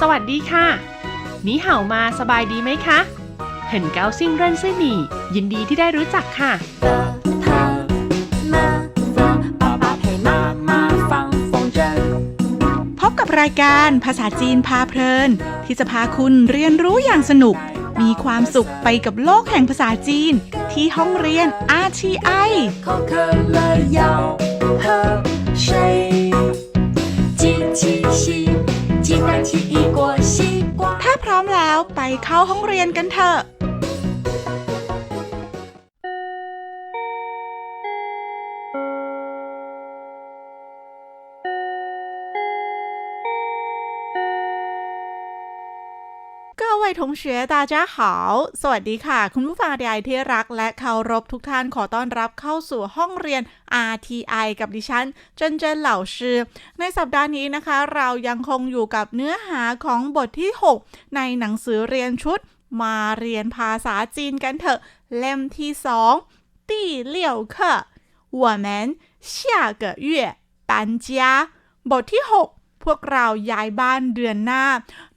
สวัสดีค่ะนีเห่ามาสบายดีไหมคะเห็นเกาซิ่งเร่นซี่หนียินดีที่ได้รู้จักค่ะพบกับรายการภาษาจีนพาเพลิน ที่จะพาคุณเรียนรู้อย่างสนุก มีความสุขไปกับโลกแห่งภาษาจีน ที่ห้องเรียนอาชีไอเถ้าพร้อมแล้วไปเข้าห้องเรียนกันเถอะ 各位同学大家好สวัสดีค่ะ คุณผู้ฟัง RTI ที่รักและเคารพทุกท่านขอต้อนรับเข้าสู่ห้องเรียน RTI กับดิฉัน เจนเจนเหล่าชื่อ ในสัปดาห์นี้นะคะ เรายังคงอยู่กับเนื้อหาของบทที่ 6 ในหนังสือเรียนชุด มาเรียนภาษาจีนกันเถอะ เล่มที่2第六课我们下个月搬家บทที่ 6 พวกเราย้ายบ้านเดือนหน้า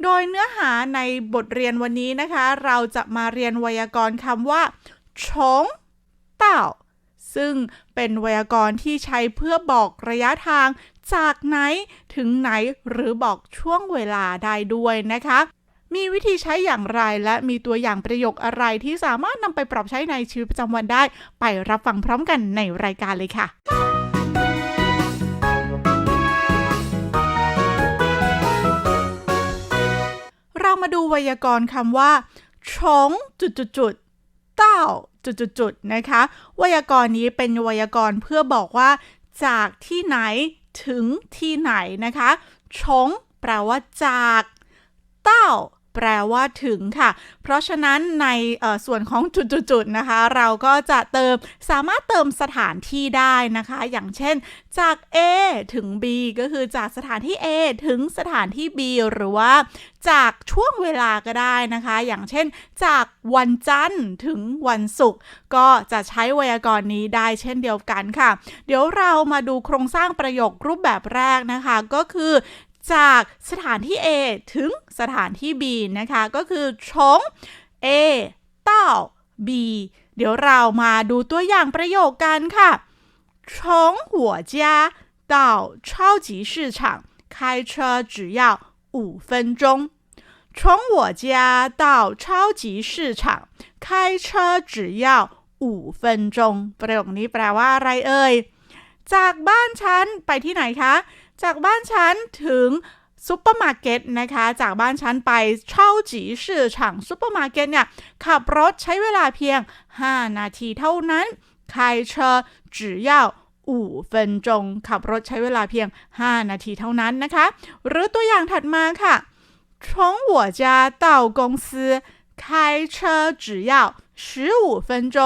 โดยเนื้อหาในบทเรียนวันนี้นะคะ เราจะมาเรียนไวยากรณ์คำว่าชงเต้าซึ่งเป็นไวยากรณ์ที่ใช้เพื่อบอกระยะทางจากไหนถึงไหนหรือบอกช่วงเวลาได้ด้วยนะคะ มีวิธีใช้อย่างไรและมีตัวอย่างประโยคอะไรที่สามารถนำไปปรับใช้ในชีวิตประจำวันได้ ไปรับฟังพร้อมกันในรายการเลยค่ะ เรามาดูไวยากรณ์คำว่าชงจุดจุดจุดเต้าจุดจุดจุดนะคะ ไวยากรณ์นี้เป็นไวยากรณ์เพื่อบอกว่า จากที่ไหนถึงที่ไหนนะคะชงแปลว่าจาก เต้า แปลว่าถึงค่ะ เพราะฉะนั้นในส่วนของจุดๆๆนะคะ เราก็จะเติมสามารถเติมสถานที่ได้นะคะ อย่างเช่น จาก A ถึง B ก็คือจากสถานที่ A ถึงสถานที่ B หรือว่า จากช่วงเวลาก็ได้นะคะ อย่างเช่น จากวันจันทร์ถึงวันศุกร์ก็จะใช้ไวยากรณ์นี้ได้เช่นเดียวกันค่ะ เดี๋ยวเรามาดูโครงสร้างประโยครูปแบบแรกนะคะ ก็คือ จากสถานที่ A ถึงสถานที่ B นะคะ ก็คือชง A เต้า B เดี๋ยวเรามาดูตัวอย่างประโยคกันค่ะ从我家到超级市场开车只要五分钟。从我家到超级市场开车只要五分钟ประโยคนี้แปลว่าอะไรเอ่ย จากบ้านฉันไปที่ไหนคะ จากบ้านฉันถึงซูเปอร์มาร์เก็ตนะคะ จากบ้านฉันไปเช่าจีชื่อฉางซูเปอร์มาร์เก็ตเนี่ย ขับรถใช้เวลาเพียง 5 นาทีเท่านั้น开车只要五分钟ขับรถใช้เวลาเพียง 5 นาทีเท่านั้นนะคะ หรือตัวอย่างถัดมาค่ะ从我家到公司开车只要十五分钟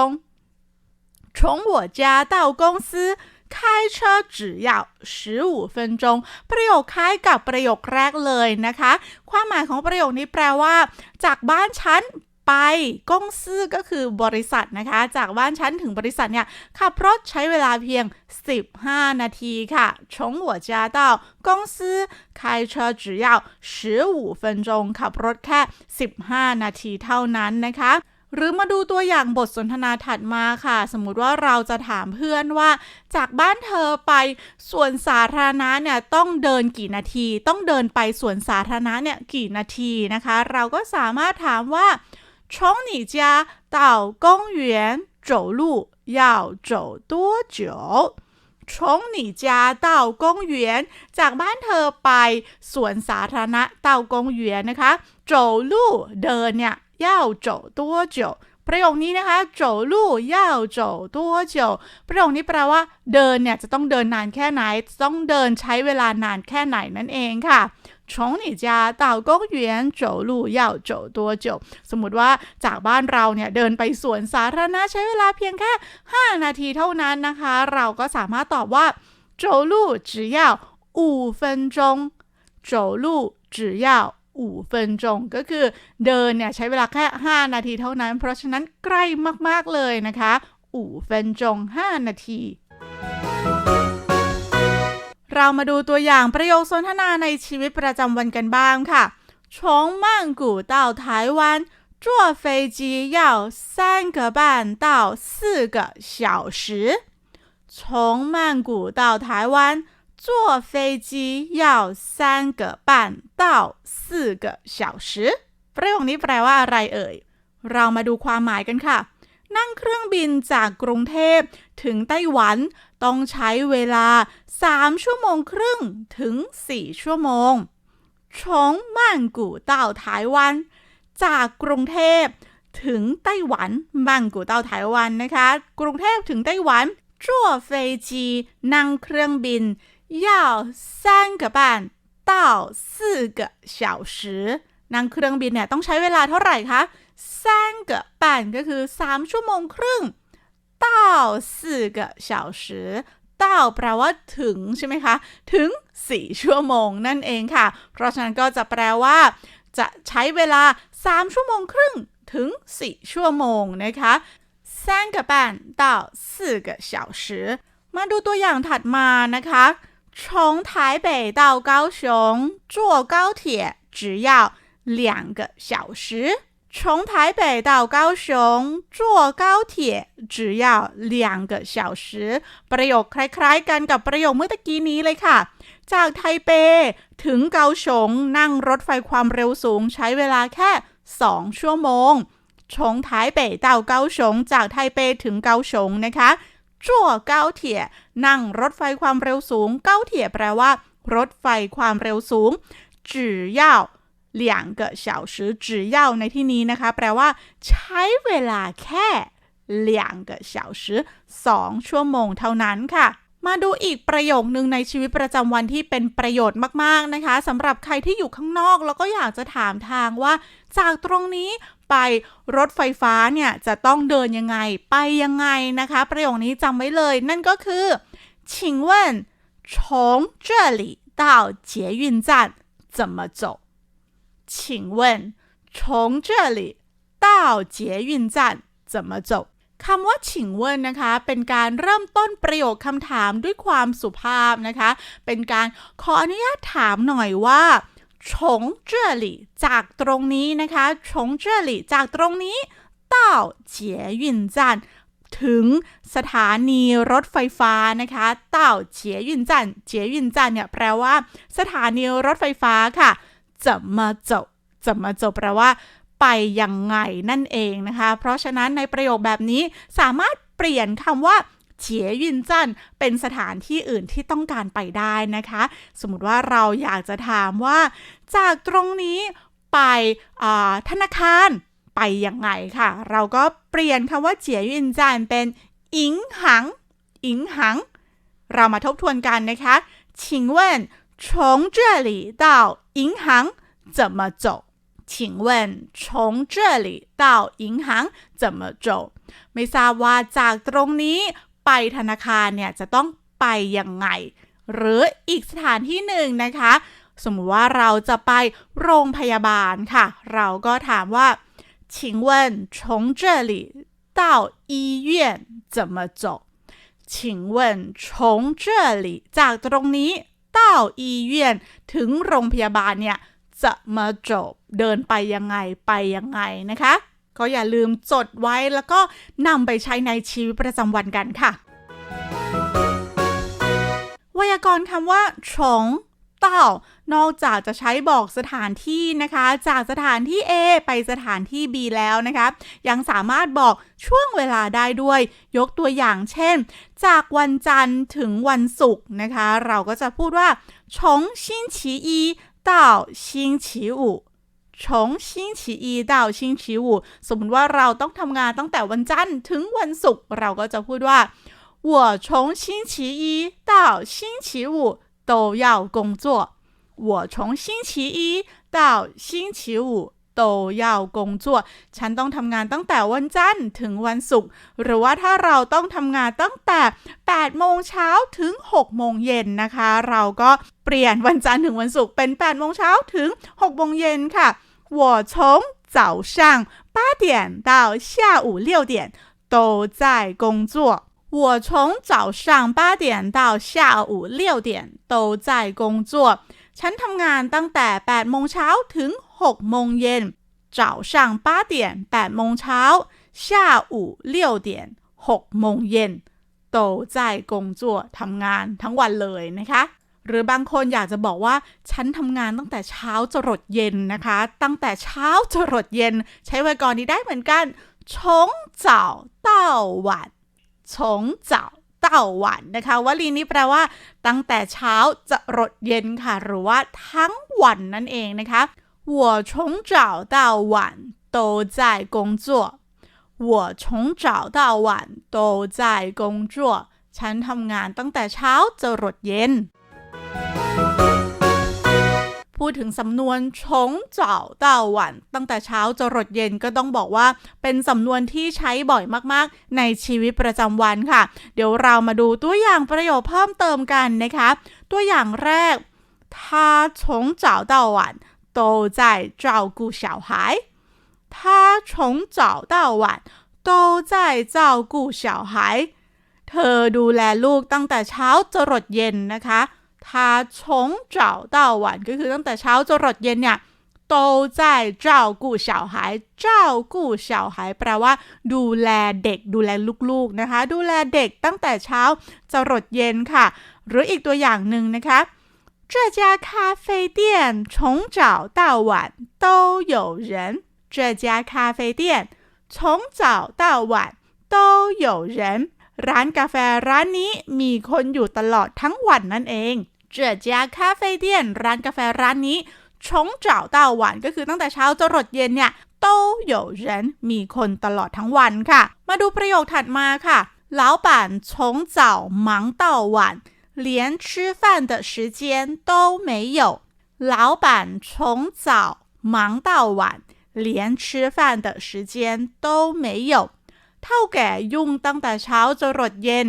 从我家到公司 开车只要十五分钟ประโยคคล้ายกับประโยคแรกเลยนะคะ ความหมายของประโยคนี้แปลว่า จากบ้านฉันไปกงซื่อก็คือบริษัทนะคะ จากบ้านฉันถึงบริษัทเนี่ยขับรถใช้เวลาเพียง 15 นาทีค่ะ从我家到公司开车只要15分钟ขับรถแค่ 15 นาทีเท่านั้นนะคะ หรือมาดูตัวอย่างบทสนทนาถัดมาค่ะ สมมุติว่าเราจะถามเพื่อนว่า จากบ้านเธอไปสวนสาธารณะเนี่ยต้องเดินกี่นาที ต้องเดินไปสวนสาธารณะเนี่ยกี่นาทีนะคะ เราก็สามารถถามว่า从你家到公园走路要走多久从你家到公园จากบ้านเธอไปสวนสาธารณะเต่ากงเหวียนนะคะ走路เดินเนี่ย 要走多久ประโยคนี้นะคะ走路要走多久ประโยคนี้แปลว่า เดินเนี่ยจะต้องเดินนานแค่ไหน ต้องเดินใช้เวลานานแค่ไหนนั่นเองค่ะ从你家到公园走路要走多久สมมุติว่าจากบ้านเราเนี่ยเดินไปสวนสาธารณะใช้เวลาเพียงแค่ 5 นาทีเท่านั้นนะคะ เราก็สามารถตอบว่า走路只要五分钟走路只要 五分钟ก็คือเดินเนี่ยใช้เวลาแค่ 5 นาทีเท่านั้น เพราะฉะนั้นใกล้มากๆเลยนะคะ五分钟5นาที เรามาดูตัวอย่างประโยคสนทนาในชีวิตประจำวันกันบ้างค่ะ 从曼谷到台湾坐飞机要三个半到四个小时。从曼谷到台湾 坐飞机要三个半到四个小时ประโยคนี้แปลว่าอะไรเอ่ย เรามาดูความหมายกันค่ะ นั่งเครื่องบินจากกรุงเทพถึงไต้หวัน ต้องใช้เวลา 3 ชั่วโมงครึ่งถึง 4 ชั่วโมง从曼谷到台湾จากกรุงเทพถึงไต้หวัน曼谷到台湾นะคะ กรุงเทพถึงไต้หวัน坐飞机นั่งเครื่องบิน 要三个半到四个小时นั่งเครื่องบินเนี่ยต้องใช้เวลาเท่าไหร่คะ三个半ก็คือ 3 ชั่วโมงครึ่ง到四个小时到แปลว่าถึงใช่ไหมคะ ถึง 4 ชั่วโมงนั่นเองค่ะ เพราะฉะนั้นก็จะแปลว่า จะใช้เวลา 3 ชั่วโมงครึ่งถึง 4 ชั่วโมงนะคะ三个半到四个小时มาดูตัวอย่างถัดมานะคะ 从台北到高雄坐高铁只要两个小时从台北到高雄坐高铁只要两个小时ประโยคคล้ายๆ กันกับประโยคเมื่อตะกี้นี้เลยค่ะ จากไทเปถึงเกาสงนั่งรถไฟความเร็วสูงใช้เวลาแค่ 2 ชั่วโมง从台北到高雄จากไทเปถึงเกาสงนะคะ ชั่วเก้าเถี่ยนั่งรถไฟความเร็วสูงเก้าเถี่ยแปลว่า รถไฟความเร็วสูงจื่อยาเหลี่ยงเกิะเฉาชือจื่อยาในที่นี้นะคะ แปลว่า ใช้เวลาแค่เหลี่ยงเกิะเฉาชือสองชั่วโมงเท่านั้นค่ะมาดูอีกประโยคนึงในชีวิตประจำวันที่เป็นประโยชน์มาก ๆ นะคะสำหรับใครที่อยู่ข้างนอก แล้วก็อยากจะถามทางว่า จากตรงนี้ ไปรถไฟฟ้าเนี่ยจะต้องเดินยังไง ไปยังไงนะคะ ประโยคนี้จำไว้เลย นั่นก็คือ请问从这里到捷运站怎么走请问从这里到捷运站怎么走คำว่าฉิงเวินนะคะ เป็นการเริ่มต้นประโยคคำถามด้วยความสุภาพนะคะ เป็นการขออนุญาตถามหน่อยว่า ชงเจ้อหลี่จากตรงนี้นะคะชงเจ้อหลี่จากตรงนี้ต่าเจียยุนจันถึงสถานีรถไฟฟ้านะคะเต่าเจียยุนจันเจียยุนจันเนี่ยแปลว่า สถานีรถไฟฟ้าค่ะจะมาจบจะมาจบแปลว่า ไปยังไงนั่นเองนะคะ เพราะฉะนั้นในประโยคแบบนี้สามารถเปลี่ยนคำว่า เฉียยินจันเป็นสถานที่อื่นที่ต้องการไปได้นะคะ สมมติว่าเราอยากจะถามว่า จากตรงนี้ไปธนาคารไปยังไงค่ะ เราก็เปลี่ยนคำว่าเจียยินจานเป็นอิงหังอิงหัง เรามาทบทวนกันนะคะ请问从这里到银行怎么走请问从这里到银行怎么走ไม่ทราบว่าจากตรงนี้ ไปธนาคารเนี่ยจะต้องไปยังไง หรืออีกสถานที่หนึ่งนะคะ สมมติว่าเราจะไปโรงพยาบาลค่ะ เราก็ถามว่า请问从这里到医院怎么走请问从这里จากตรงนี้到医院ถึงโรงพยาบาลเนี่ยจะมาจบเดินไปยังไงไปยังไงนะคะ ก็อย่าลืมจดไว้แล้วก็นำไปใช้ในชีวิตประจำวันกันค่ะ ไวยากรณ์คำว่าชงเต่านอกจากจะใช้บอกสถานที่นะคะ จากสถานที่ A ไปสถานที่ B แล้วนะคะ ยังสามารถบอกช่วงเวลาได้ด้วย ยกตัวอย่างเช่น จากวันจันทร์ถึงวันศุกร์นะคะ เราก็จะพูดว่าชงชินฉีอีเต่าชินฉีอู 从星期一到星期五สมมติว่าเราต้องทำงานตั้งแต่วันจันทร์ถึงวันศุกร์เราก็จะพูดว่า我从星期一到星期五都要工作我从星期一到星期五 都要工作ฉันต้องทำงานตั้งแต่วันจันทร์ถึงวันศุกร์หรือว่าถ้าเราต้องทำงานตั้งแต่8โมงเช้าถึง6โมงเย็นนะคะ เราก็เปลี่ยนวันจันทร์ถึงวันศุกร์เป็น8โมงเช้าถึง6โมงเย็นค่ะ我从早上八点到下午六点都在工作我从早上八点到下午六点都在工作ฉันทำงานตั้งแต่8โมงเช้าถึง 6โมงเย็น早上八点8โมงเช้า下午6点6โมงเย็น都在工作ทำงานทั้งวันเลยนะคะ หรือบางคนอยากจะบอกว่า ฉันทำงานตั้งแต่เช้าจรดเย็นนะคะ ตั้งแต่เช้าจรดเย็น ใช้ไวยากรณ์นี้ได้เหมือนกัน从早到晚从早到晚นะคะวลีนี้แปลว่า ตั้งแต่เช้าจะรดเย็นค่ะ หรือว่าทั้งวันนั่นเองนะคะ 我从早到晚都在工作我从早到晚都在工作ฉันทำงานตั้งแต่เช้าจะรดเย็น พูดถึงสำนวนชงเจ้าเต้าหวัน ตั้งแต่เช้าจรดเย็นก็ต้องบอกว่า เป็นสำนวนที่ใช้บ่อยมากๆ ในชีวิตประจำวันค่ะ เดี๋ยวเรามาดูตัวอย่างประโยคเพิ่มเติมกันนะคะ ตัวอย่างแรก他从早到晚 都在照顾小孩他从早到晚都在照顾小孩เธอดูแลลูกตั้งแต่เช้าจรดเย็นนะคะ他从早到晚ก็คือตั้งแต่เช้าจรดเย็นเนี่ย都在照顾小孩照顾小孩แปลว่า ดูแลเด็กดูแลลูกๆนะคะ ดูแลเด็กตั้งแต่เช้าจรดเย็นค่ะ หรืออีกตัวอย่างหนึ่งนะคะ 这家咖啡店从早到晚都有人这家咖啡店从早到晚都有人ร้านกาแฟร้านนี้มีคนอยู่ตลอดทั้งวันนั่นเอง这家咖啡店ร้านกาแฟร้านนี้从早到晚ก็คือตั้งแต่เช้าจรดเย็นเนี่ย都有人มีคนตลอดทั้งวันค่ะ มาดูประโยคถัดมาค่ะ老板从早忙到晚 连吃饭的时间都没有老板从早忙到晚连吃饭的时间都没有เท่าแก่ยุ่งตั้งแต่เช้าจรดเย็น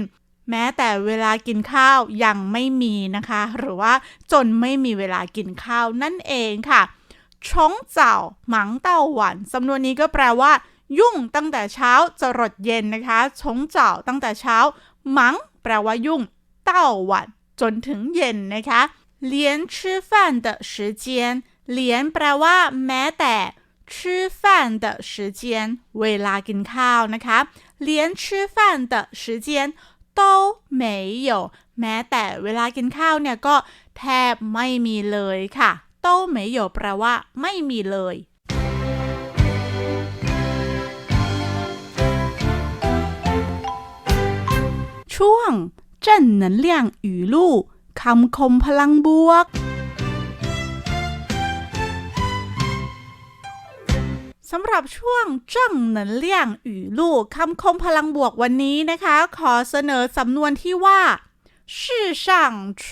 แม้แต่เวลากินข้าวยังไม่มีนะคะ หรือว่าจนไม่มีเวลากินข้าวนั่นเองค่ะชงเจ้าหมังเต้าหวันสำนวนนี้ก็แปลว่า ยุ่งตั้งแต่เช้าจรดเย็นนะคะชงเจ้าตั้งแต่เช้าหมังแปลว่ายุ่ง เต้าหวันจนถึงเย็นนะคะ连吃饭的时间连แปลว่า แม้แต่吃饭的时间เวลากินข้าวนะคะ连吃饭的时间都没有แม้แต่เวลากินข้าวเนี่ยก็แทบไม่มีเลยค่ะ都没有แปลว่า ไม่มีเลย ช่วง 正能量语录คำคมพลังบวก สำหรับช่วงเจ้งเหนินเลี่ยงอู่ลู่คำคมพลังบวกวันนี้นะคะ ขอเสนอสำนวนที่ว่า世上从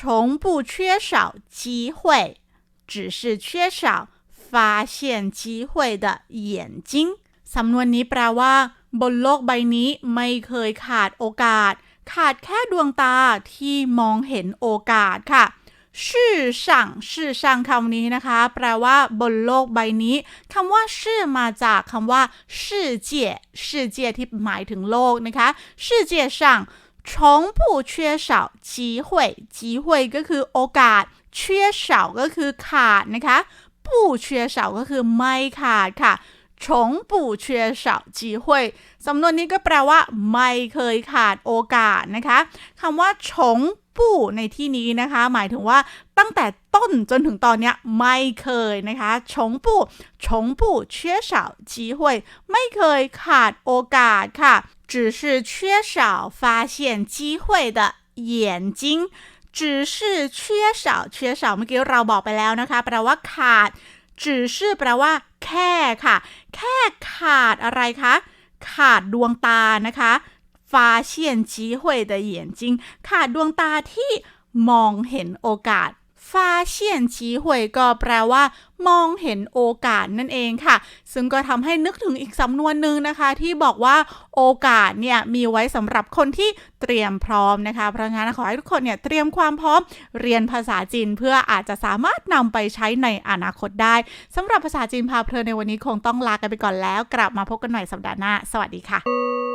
不缺少机会只是缺少发现机会的眼睛สำนวนนี้แปลว่า บนโลกใบนี้ไม่เคยขาดโอกาส ขาดแค่ดวงตาที่มองเห็นโอกาสค่ะชื่อช่างชื่อช่างคำนี้นะคะ แปลว่าบนโลกใบนี้คำว่าชื่อมาจากคำว่าชื่อเจียชื่อเจียที่หมายถึงโลกนะคะชื่อเจียสั่งช่าจีห่วยจีห่ก็คือโอกาส缺少ก็คือขาดนะคะ不缺少ก็คือไม่ขาดค่ะ 从不缺少机会สำนวนนี้ก็แปลว่า ไม่เคยขาดโอกาสนะคะคำว่าฉงปู่ในที่นี้นะคะ หมายถึงว่าตั้งแต่ต้นจนถึงตอนเนี้ยไม่เคยนะคะฉงปู่ฉงปู่缺少机会ไม่เคยขาดโอกาสค่ะ只是缺少发现机会的眼睛只是缺少缺少เมื่อกี้เราบอกไปแล้วนะคะ แปลว่าขาด 只是แปลว่า แค่ค่ะ แค่ขาดอะไรคะ ขาดดวงตานะคะ发现机会的眼睛ขาดดวงตาที่มองเห็นโอกาส ฟาเชียนชี้หวยก็แปลว่า มองเห็นโอกาสนั่นเองค่ะ ซึ่งก็ทำให้นึกถึงอีกสำนวนหนึ่งนะคะ ที่บอกว่าโอกาสเนี่ยมีไว้สำหรับคนที่เตรียมพร้อมนะคะ เพราะงั้นขอให้ทุกคนเนี่ยเตรียมความพร้อมเรียนภาษาจีนเพื่ออาจจะสามารถนำไปใช้ในอนาคตได้สำหรับภาษาจีนพาเพลินในวันนี้คงต้องลากันไปก่อนแล้ว กลับมาพบกันใหม่สัปดาห์หน้า สวัสดีค่ะ